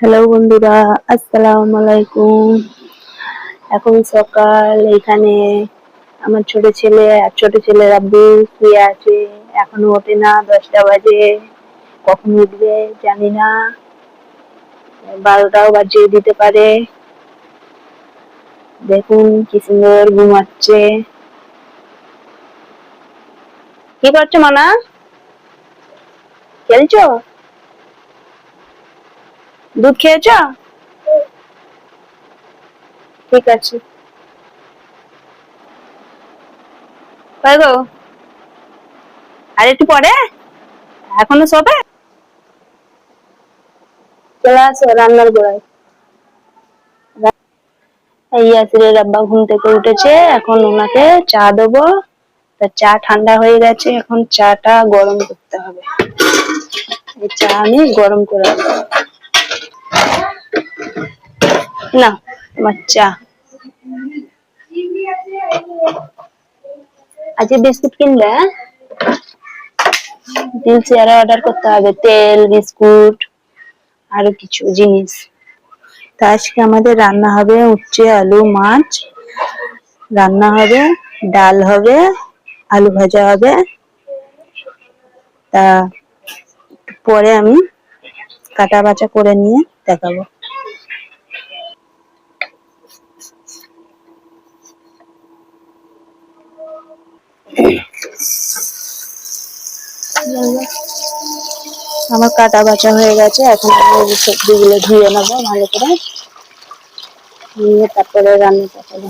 Hello বন্ধুরা, আসসালামু আলাইকুম। এখন সকাল, এখানে আমার ছোট ছেলে আর ছোট ছেলের আব্বু শুয়ে আছে। এখনও ওঠে না, দশটা বাজে। কখন উঠবে জানি না। বারোটাও বাজিয়ে দিতে পারে। দেখুন কি সুন্দর ঘুমাচ্ছে। কি করছ, মানা? খেলছো? দুধ খেয়েছ? ঠিক আছে। গো? আর একটু পরে? এখনও শোবে? চলে আসো রান্নার গোড়ায়। এই ইয়াসিরের আব্বা ঘুম থেকে উঠেছে, এখন ওনাকে চা দেবো। তা চা ঠান্ডা হয়ে গেছে, এখন চাটা গরম করতে হবে। চা আমি গরম করে আনব। না তোমার আজকে বিস্কুট কিনবে হ্যাঁ? দিল চেয়ারে অর্ডার করতে হবে, তেল, বিস্কুট, আরও কিছু জিনিস। তা আজকে আমাদের রান্না হবে উচ্ছে আলু, মাছ, রান্না হবে, ডাল হবে, আলু ভাজা হবে। তা পরে আমি কাটা বাছা করে নিয়ে দেখাবো। আমার কাটা বাছা হয়ে গেছে, এখন আমি সবজিগুলো ধুয়ে নেব ভালো করে। নিয়ে তারপরে রান্নাটা করব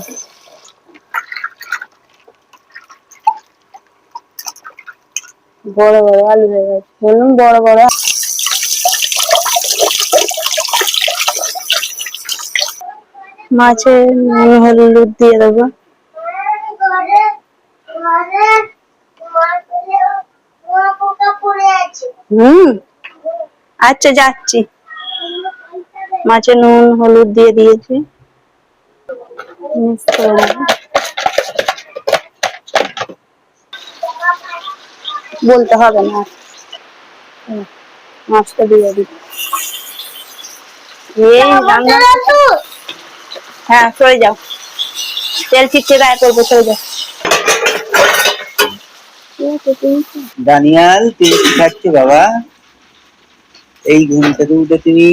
বড় বড় আলু হয়ে গেছে। বলুন, বড় বড় মাছে হলুদ দিয়ে দেবো। হুম। আচ্ছা যাচ্ছি। মাছে নুন হলুদ দিয়ে দিয়েছি। বলতে হবে না। মাছটা দিয়ে দিই। এই রান্না হ্যাঁ সরে যাও। তেল ছিটছে গায়ে করব সরে যাও। দানিয়াল তুমি কি খাচ্ছ বাবা? এই ঘুম থেকে উঠে তুমি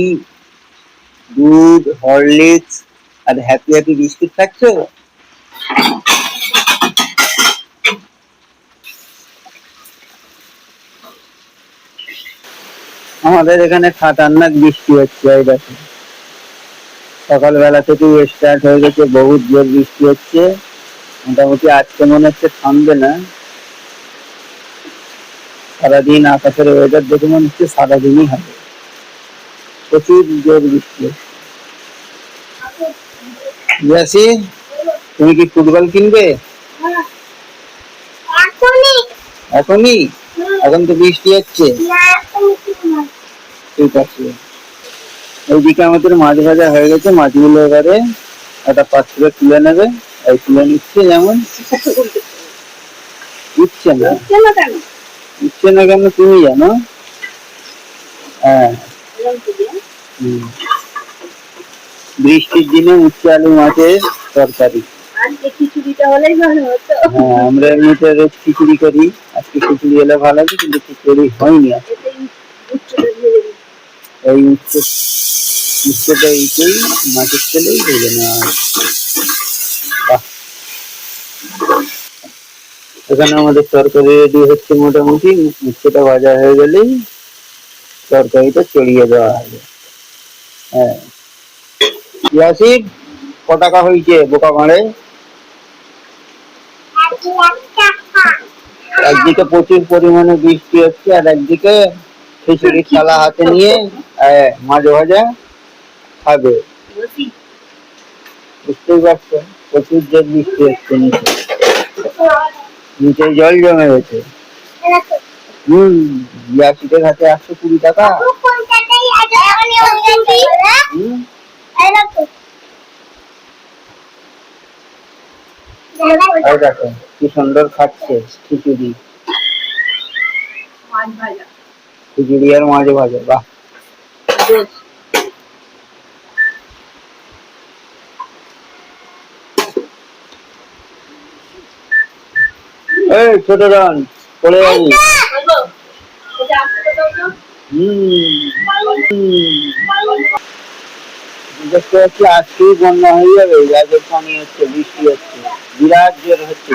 দুধ, হরলিক্স আর হ্যাপি হ্যাপি বিস্কুট খাচ্ছ? আমাদের এখানে খাতারনাক বৃষ্টি হচ্ছে, এই দেখো। সকালবেলা থেকে স্টার্ট হয়ে গেছে, বহুত জোর বৃষ্টি হচ্ছে। মোটামুটি আজকে মনে হচ্ছে থামবে না। সারাদিন আকাশের ওয়েদার দেখে মনে হচ্ছে সারাদিনই হবে। প্রচুর জোর বৃষ্টি। ইয়াসি তুমি কি ফুটবল কিনবে? এখনই? এখন তো বৃষ্টি হচ্ছে। ঠিক আছে। ওইদিকে আমাদের মাছ ভাজা হয়ে গেছে মাছগুলো এবারে একটা পাত্রে তুলে নেবে। এই তুলে নিচ্ছে যেমন। উঠছে না। উঠছে না কেন তুমি জানো? হ্যাঁ। বৃষ্টির দিনে উচ্ছে আলু মাছের তরকারি। হ্যাঁ আমরা এমনিতে রোজ খিচুড়ি করি। আজকে খিচুড়ি এলে ভালো হবে কিন্তু খিচুড়ি হয়নি উচ্চটা। এই উচ্ছে উচ্ছেটা এইটাই মাছের তেলেই ভেজে নেওয়া এখানে আমাদের তরকারি রেডি হচ্ছে মোটামুটি। উচ্ছেটা ভাজা হয়ে গেলেই তরকারিটা চড়িয়ে দেওয়া হবে হ্যাঁ। ইয়াসির হয়েছে বোকা মারে একদিকে প্রচুর পরিমাণে বৃষ্টি হচ্ছে আর একদিকে খিচুড়ি থালা হাতে নিয়ে মাছ ভাজা খাবে। বুঝতেই পারছ প্রচুর জোর বৃষ্টি হচ্ছে নিচে। নিচে জল জমে গেছে। হাতে একশো কুড়ি টাকা। কি সুন্দর খাচ্ছে খিচুড়ি। খিচুড়ি আর বাহ। এই ছোট রান পড়ে যাবি দেখতে পাচ্ছি আজকেই বন্যা হয়ে যাবে পানি হচ্ছে বৃষ্টি হচ্ছে বিরাট জোর হচ্ছে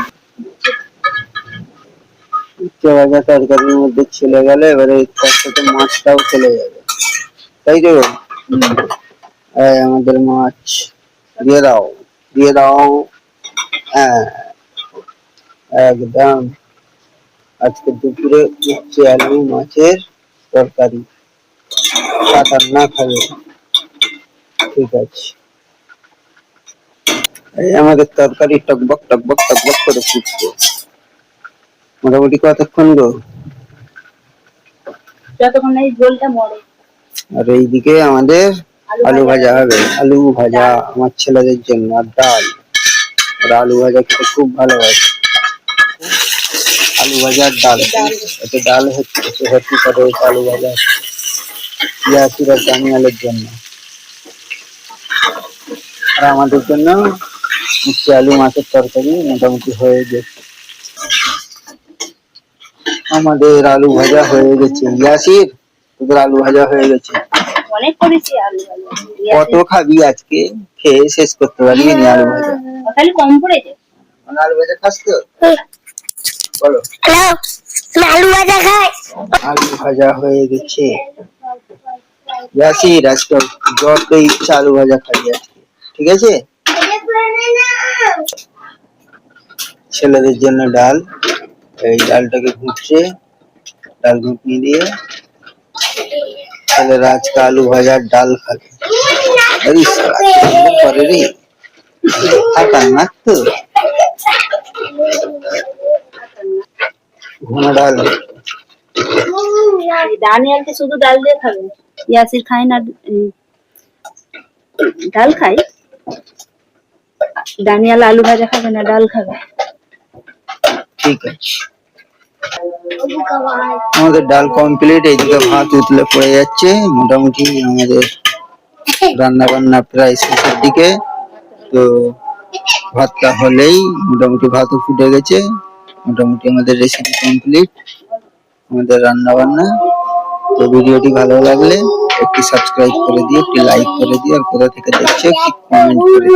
ভাজা তরকারির মধ্যে ছেলে গেলে এবারে তার সাথে মাছটাও চলে যাবে তাই তো আমাদের মাছ দিয়ে দাও দিয়ে দাও একদম। আজকে দুপুরে উচ্ছে আলু মাছের তরকারি। সাঁতার না খাবে। ঠিক আছে। এই আমাদের তরকারি টকবক টকবক টকবক করে ফুটছে। মোটামুটি কতক্ষণ গো? যতক্ষণ এই ঝোলটা মরে। আর এইদিকে আমাদের আলু ভাজা। হবে। আলু ভাজা আমার ছেলেদের জন্য। আর ডাল। ওরা আলু ভাজা খেতে খুব ভালোবাসে। আলু ভাজা ডাল। এতে ডাল হচ্ছে হচ্ছে করে আলু ভাজা ইয়াসির দানিয়ালের জন্য। আর আমাদের জন্য উচ্ছে আলু মাছের তরকারি মোটামুটি হয়ে গেছে। আমাদের আলু ভাজা হয়ে গেছে। ইয়াসির তোদের আলু ভাজা হয়ে গেছে। অনেক করেছি আলু ভাজা কত খাবি আজকে? খেয়ে শেষ করতে পারবি আলু ভাজা খালি কম পড়েছে আলু ভাজা খাস তো? বলো। হ্যালো আলু ভাজা খাই আলু ভাজা হয়ে গেছে। ইয়াসির আজকে যত ইচ্ছা আলু ভাজা খাবি আজকে। ঠিক আছে? ছেলেদের জন্য ডাল। এই ডালটাকে ঘুরছে ডাল ঘুটনি দিয়ে ছেলেরা আজকে আলু ভাজার ডাল খাবে। করে রে। খাতারনাক তো। ঘুমা ডাল। দানিয়ালকে শুধু ডাল দিয়ে খাবে? ইয়াসির খায় না ডাল খাই দানিয়াল আলু ভাজা খাবে না ডাল খাবে? ঠিক আছে। আমাদের ডাল কমপ্লিট এইদিকে ভাত উতলে পড়ে যাচ্ছে। মোটামুটি আমাদের রান্না বান্না প্রায় শেষের দিকে। তো ভাতটা হলেই মোটামুটি ভাতও ফুটে গেছে। মোটামুটি আমাদের রেসিপি কমপ্লিট আমাদের রান্না বান্না তো ভিডিওটি ভালো লাগলে একটি সাবস্ক্রাইব করে দিয়ে একটি লাইক করে দিয়ে আর কোথা থেকে দেখছে একটি কমেন্ট করে